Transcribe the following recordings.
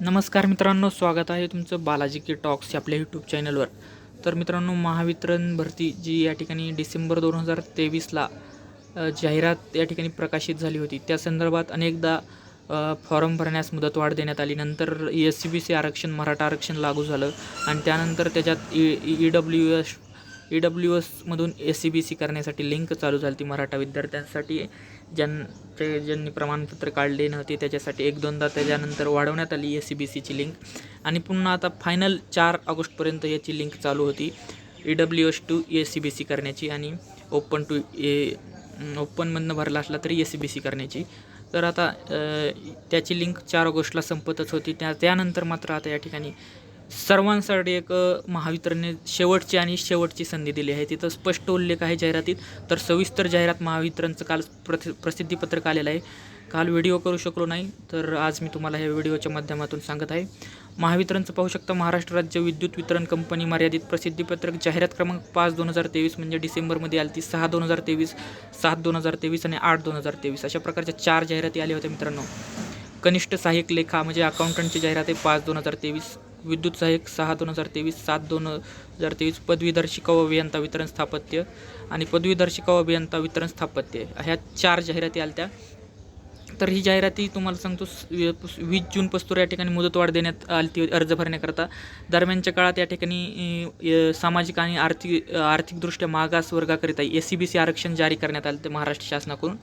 नमस्कार मित्रांनो स्वागत आहे तुमचं बालाजी के टॉक्स आपल्या यूट्यूब चॅनलवर. तर मित्रांनो महावितरण भरती जी या ठिकाणी डिसेंबर दोन हजार तेवीसला जाहिरात या ठिकाणी प्रकाशित झाली होती त्या संदर्भात अनेकदा फॉर्म भरण्यास मुदतवाढ देण्यात आली. नंतर एस सी बी सी आरक्षण मराठा आरक्षण लागू झालं आणि त्यानंतर त्याच्यात E E W S E W एसमधून S C B C करण्यासाठी लिंक चालू झाली ती मराठा विद्यार्थ्यांसाठी. ज्यांचे ज्यांनी प्रमाणपत्र काढले नव्हते त्याच्यासाठी एक दोनदा त्याच्यानंतर वाढवण्यात आली एस सी बी सीची लिंक आणि पुन्हा आता फायनल चार ऑगस्टपर्यंत याची लिंक चालू होती E W S to S C B C करण्याची आणि ओपन टू ए ओपनमधनं भरला असला तरी एस सी बी सी करण्याची. तर आता त्याची लिंक चार ऑगस्टला संपतच होती. त्या त्यानंतर मात्र आता या ठिकाणी सर्वांसाठी एक महावितरणने शेवटची आणि शेवटची संधी दिली आहे. तिथं स्पष्ट उल्लेख आहे जाहिरातीत. तर सविस्तर जाहिरात महावितरणचं काल प्रति प्रसिद्धीपत्रक आलेलं आहे. काल व्हिडिओ करू शकलो नाही तर आज मी तुम्हाला ह्या व्हिडिओच्या माध्यमातून सांगत आहे. महावितरणचं पाहू शकता महाराष्ट्र राज्य विद्युत वितरण कंपनी मर्यादित प्रसिद्धीपत्रक जाहिरात क्रमांक पाच दोन हजार तेवीस म्हणजे डिसेंबरमध्ये आली ती सहा दोन हजार तेवीस सात दोन हजार तेवीस आणि आठ दोन हजार तेवीस अशा प्रकारच्या चार जाहिराती आल्या होत्या मित्रांनो. कनिष्ठ सहाय्यक लेखा म्हणजे अकाउंटंटची जाहिरात आहे पाच दोन हजार तेवीस. विद्युत सहाय्यक सहा दोन हजार तेवीस सात दोन हजार तेवीस पदवीधर शिकाऊ अभियंता वितरण स्थापत्य आणि पदवीधर शिकाऊ अभियंता वितरण स्थापत्य. ह्या चार जाहिराती आल्या त्या तर ही जाहिराती तुम्हाला सांगतो वीस जून पस्तूर या ठिकाणी मुदतवाढ देण्यात आली ती अर्ज भरण्याकरता. दरम्यानच्या काळात या ठिकाणी सामाजिक आणि आर्थिक आर्थिकदृष्ट्या मागास वर्गाकरिता एस सी बी सी आरक्षण जारी करण्यात आलं ते महाराष्ट्र शासनाकडून.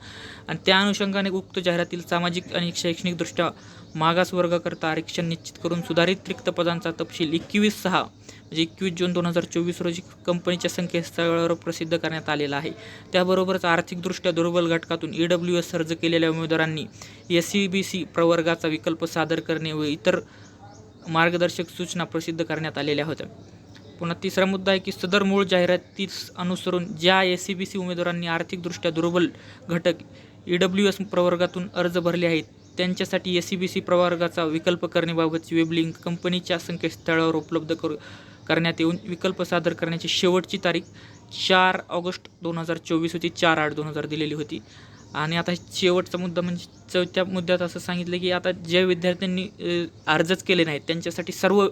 आणि त्या अनुषंगाने उक्त जाहिरातील सामाजिक आणि शैक्षणिकदृष्ट्या मागास वर्गाकरता आरक्षण निश्चित करून सुधारित रिक्त पदांचा तपशील एकवीस सहा म्हणजे एकवीस जून दोन हजार चोवीस रोजी कंपनीच्या संकेतस्थळावर प्रसिद्ध करण्यात आलेला आहे. त्याबरोबरच आर्थिकदृष्ट्या दुर्बल घटकातून ई डब्ल्यू एस अर्ज केलेल्या उमेदवारांनी एस सी बी सी प्रवर्गाचा विकल्प सादर करणे व इतर मार्गदर्शक सूचना प्रसिद्ध करण्यात आलेल्या होत्या. पुन्हा तिसरा मुद्दा आहे की सदर मूळ जाहिरातीस अनुसरून ज्या एस सी बी सी उमेदवारांनी आर्थिकदृष्ट्या दुर्बल घटक ई डब्ल्यू एस प्रवर्गातून अर्ज भरले आहेत त्यांच्यासाठी एस सी बी सी प्रवर्गाचा विकल्प करण्याबाबतची वेबलिंक कंपनीच्या संकेतस्थळावर उपलब्ध करू करण्यात येऊन विकल्प सादर करण्याची शेवटची तारीख चार ऑगस्ट दोन हजार चोवीस होती. चार आठ दोन हजार दिलेली होती. आणि आता शेवटचा मुद्दा म्हणजे चौथ्या मुद्द्यात असं सांगितलं की आता ज्या विद्यार्थ्यांनी अर्जच केले नाहीत त्यांच्यासाठी सर्व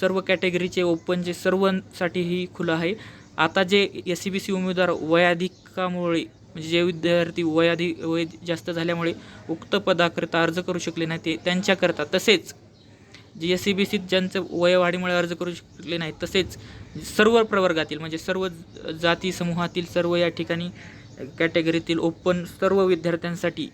सर्व कॅटेगरीचे ओपन जे सर्वांसाठीही खुलं आहे. आता जे एस सी बी सी उमेदवार वयाधिकामुळे म्हणजे जे विद्यार्थी वयाधी वय जास्त झाल्यामुळे उक्त पदाकरिता अर्ज करू शकले नाही ते त्यांच्याकरता तसेच जे एस सी बी सीत ज्यांचं वयवाढीमुळे अर्ज करू शकले नाही तसेच सर्व प्रवर्गातील म्हणजे सर्व जाती समूहातील सर्व या ठिकाणी कॅटेगरीतील ओपन सर्व विद्यार्थ्यांसाठी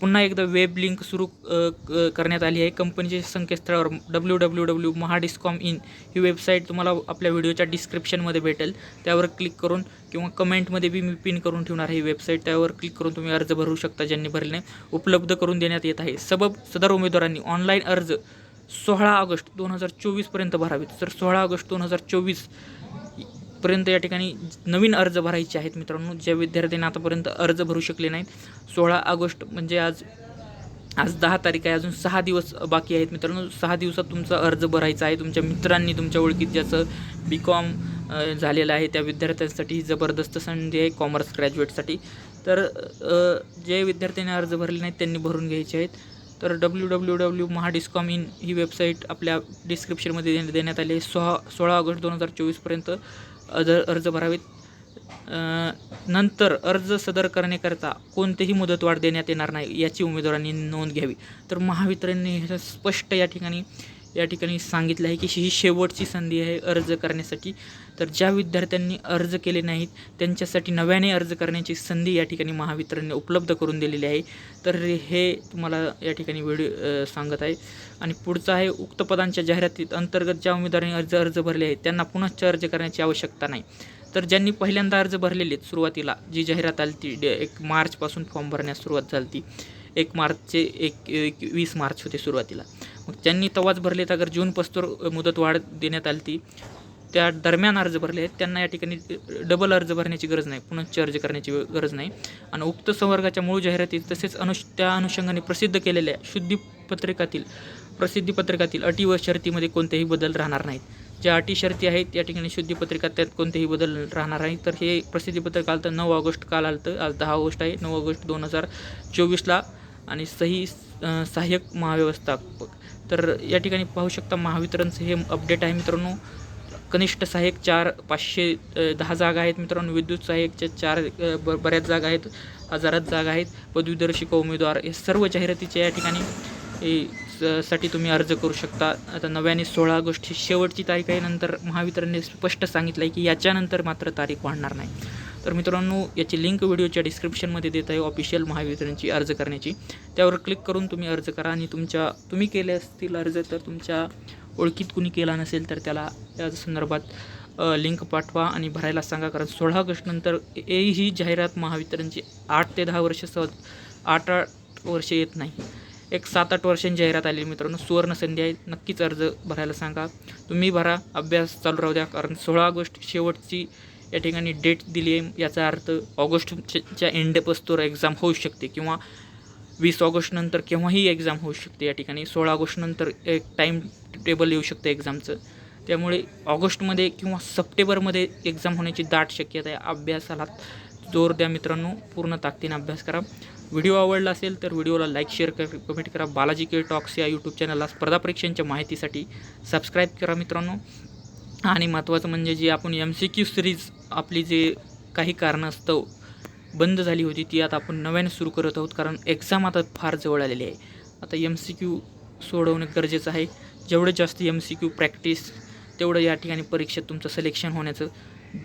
पुन्हा एकदा वेब लिंक सुरू क- करण्यात आली आहे. कंपनीच्या संकेतस्थळावर W W W Mahadiscom in he website तुम्हाला आपल्या व्हिडिओच्या डिस्क्रिप्शनमध्ये भेटेल. त्यावर क्लिक करून किंवा कमेंटमध्ये बी मी पिन करून ठेवणार ही वेबसाईट. त्यावर क्लिक करून तुम्ही अर्ज भरू शकता ज्यांनी भरले नाही. उपलब्ध करून देण्यात येत आहे. सबब सदर उमेदवारांनी ऑनलाईन अर्ज सोळा ऑगस्ट दोन हजार चोवीसपर्यंत भरावेत. तर सोळा ऑगस्ट दोन हजार चोवीस पर्यंत या ठिकाणी नवीन अर्ज भरायचे आहेत मित्रांनो. ज्या विद्यार्थ्यांनी आतापर्यंत अर्ज भरू शकले नाहीत सोळा ऑगस्ट म्हणजे आज आज दहा तारीख आहे. अजून सहा दिवस बाकी आहेत मित्रांनो. सहा दिवसात तुमचा अर्ज भरायचा आहे. तुमच्या मित्रांनी तुमच्या ओळखीत ज्याचं बी कॉम झालेलं आहे त्या विद्यार्थ्यांसाठी ही जबरदस्त संधी आहे कॉमर्स ग्रॅज्युएटसाठी. तर जे विद्यार्थ्यांनी अर्ज भरले नाहीत त्यांनी भरून घ्यायचे आहेत. तर W W W Mahadiscom in he website आपल्या डिस्क्रिप्शनमध्ये देण्या- देण्यात आली आहे. सोळा सोळा ऑगस्ट दोन हजार चोवीसपर्यंत अर्ज अर्ज भरावेत. नंतर अर्ज सदर करण्याकरता कोणतेही मुदतवाढ देण्यात येणार नाही याची उमेदवारांनी नोंद घ्यावी. तर महावितरणने हे स्पष्ट या ठिकाणी या ठिकाणी सांगितलं आहे की ही शेवटची संधी आहे अर्ज करण्यासाठी. तर ज्या विद्यार्थ्यांनी अर्ज केले नाहीत त्यांच्यासाठी नव्याने अर्ज करण्याची संधी या ठिकाणी महावितरणने उपलब्ध करून दिलेली आहे. तर हे तुम्हाला या ठिकाणी व्हिडिओ सांगत आहे. आणि पुढचं आहे उक्त पदांच्या जाहिरातीत अंतर्गत ज्या उमेदवारांनी अर्ज अर्ज भरले आहेत त्यांना पुनश्च अर्ज करण्याची आवश्यकता नाही. तर ज्यांनी पहिल्यांदा अर्ज भरलेले आहेत सुरुवातीला जी जाहिरात आली ती एक मार्चपासून फॉर्म भरण्यास सुरुवात झाली ती एक मार्चचे एक एक वीस मार्च होते सुरुवातीला. मग त्यांनी तवाच भरलेत अगर जून पस्तोर मुदत वाढ देण्यात आली ती त्या दरम्यान अर्ज भरले आहेत. त्यांना या ठिकाणी डबल अर्ज भरण्याची गरज नाही. पुनश्च अर्ज करण्याची गरज नाही. आणि उक्त संवर्गाच्या मूळ जाहिरातीत तसेच अनुष त्या अनुषंगाने प्रसिद्ध केलेल्या शुद्धीपत्रकातील प्रसिद्धीपत्रकातील अटी व शर्तीमध्ये कोणतेही बदल राहणार नाहीत. ज्या अटी शर्ती आहेत या ठिकाणी शुद्धीपत्रिकात त्यात कोणतेही बदल राहणार नाही तर हे प्रसिद्धीपत्रक आलं तर नऊ ऑगस्ट काल आलं तर आज दहा ऑगस्ट आहे. नऊ ऑगस्ट दोन हजार चोवीसला. आणि सही सहाय्यक महाव्यवस्थापक. तर या ठिकाणी पाहू शकता महावितरणचं हे अपडेट आहे मित्रांनो. कनिष्ठ सहाय्यक चार पाचशे दहा जागा आहेत मित्रांनो. विद्युत सहाय्यकच्या चार ब बऱ्याच जागा आहेत हजारात जागा आहेत. पदवीधर उमेदवार हे सर्व जाहिरातीच्या या ठिकाणी स- साठी तुम्ही अर्ज करू शकता. आता नव्याने सोळा ऑगस्टची शेवटची तारीख आहे. नंतर महावितरणने स्पष्ट सांगितलं आहे की याच्यानंतर मात्र तारीख वाढणार नाही. तर मित्रांनो याची लिंक व्हिडिओच्या डिस्क्रिप्शनमध्ये देत आहे ऑफिशियल महावितरणची अर्ज करण्याची. त्यावर क्लिक करून तुम्ही अर्ज करा आणि तुमच्या तुम्ही केले असतील अर्ज तर तुमच्या ओळखीत कुणी केला नसेल तर त्याला त्या संदर्भात लिंक पाठवा आणि भरायला सांगा. कारण सोळा ऑगस्टनंतर ए ही जाहिरात महावितरणची आठ ते दहा वर्ष सहज आठ आठ वर्ष येत नाही. एक सात आठ वर्षांची जाहिरात आली मित्रांनो. सुवर्ण संधी आहे. नक्कीच अर्ज भरायला सांगा. तुम्ही भरा. अभ्यास चालू राहू द्या. कारण सोळा ऑगस्ट शेवटची या ठिकाणी डेट दिली आहे. याचा अर्थ ऑगस्टच्या एंडपस्तोर एक्झाम होऊ शकते किंवा वीस ऑगस्टनंतर केव्हाही एक्झाम होऊ शकते. या ठिकाणी सोळा ऑगस्टनंतर एक टाईम टेबल येऊ शकतं एक्झामचं त्यामुळे ऑगस्टमध्ये किंवा सप्टेंबरमध्ये एक्झाम होण्याची दाट शक्यता आहे. अभ्यासाला जोर द्या मित्रांनो. पूर्ण ताकदीने अभ्यास करा. व्हिडिओ आवडला असेल तर व्हिडिओला लाईक शेअर कर कमेंट करा. बालाजी के टॉक्स या यूट्यूब चॅनलला स्पर्धा परीक्षांच्या माहितीसाठी सबस्क्राईब करा मित्रांनो. आणि महत्त्वाचं म्हणजे जी आपण एम सी क्यू सिरीज आपली जे काही कारणास्तव बंद झाली होती ती आता आपण नव्याने सुरू करत आहोत कारण एक्झाम आता फार जवळ आलेली आहे. आता एम सी क्यू सोडवणं गरजेचं आहे. जेवढं जास्त एम सी क्यू प्रॅक्टिस तेवढं या ठिकाणी परीक्षेत तुमचं सिलेक्शन होण्याचं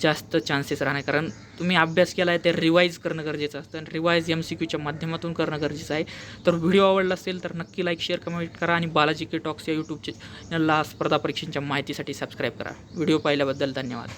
जास्त चान्सेस राहणार. कारण तुम्ही अभ्यास केला आहे ते रिवाईज करणं गरजेचं असतं आणि रिवाईज एम सी क्यूच्या माध्यमातून करणं गरजेचं आहे. तर व्हिडिओ आवडला असेल तर नक्की लाईक शेअर कमेंट करा आणि बालाजी के टॉक्स या यूट्यूब चॅनलला स्पर्धा परीक्षांच्या माहितीसाठी सबस्क्राईब करा. व्हिडिओ पाहिल्याबद्दल धन्यवाद.